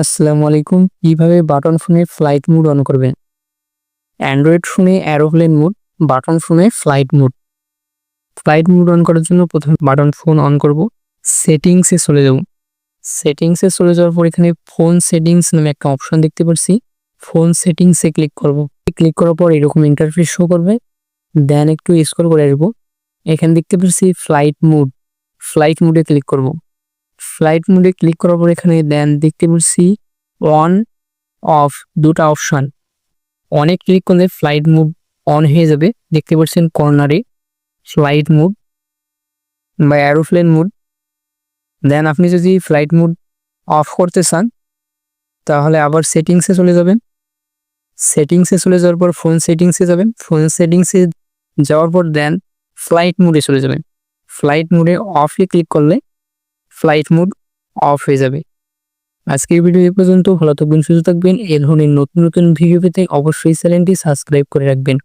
আসসালামু আলাইকুম। কীভাবে বাটন ফোনে ফ্লাইট মুড অন করবেন? অ্যান্ড্রয়েড ফোনে অ্যারোপ্লেন মুড, বাটন ফোনে flight mode. Flight mode on করার জন্য প্রথমে বাটন ফোন অন করব, সেটিংসে চলে যাব। সেটিংসে চলে যাওয়ার পর এখানে ফোন সেটিংস নামে একটা অপশন দেখতে পাচ্ছি। ফোন সেটিংসে ক্লিক করব। ক্লিক করার পর এরকম ইন্টারফেস শো করবে। দেন একটু স্ক্রল করে আসব। এখানে দেখতে পাচ্ছি ফ্লাইট মুড ফ্লাইট মোডে ক্লিক করব। ফ্লাইট মোডে ক্লিক করার পর এখানে দেন দেখতে পাচ্ছি অন অফ দুটো অপশান অনেক ক্লিক করলে ফ্লাইট মোড অন হয়ে যাবে। দেখতে পাচ্ছেন কর্নারে ফ্লাইট মোড বা অ্যারোপ্লেন মুড দেন আপনি যদি ফ্লাইট মুড অফ করতে চান, তাহলে আবার সেটিংসে চলে যাবেন। সেটিংসে চলে যাওয়ার পর ফোন সেটিংসে যাবেন। ফোন সেটিংসে যাওয়ার পর দেন ফ্লাইট মুডে চলে যাবেন। ফ্লাইট মোডে অফে ক্লিক করলে ফ্লাইট মোড অফ হয়ে যাবে। আজকের ভিডিও এ পর্যন্ত। ভালো থাকবেন, সুস্থ থাকবেন। এ ধরনের নতুন নতুন ভিডিও পেতে অবশ্যই চ্যানেলটি সাবস্ক্রাইব করে রাখবেন।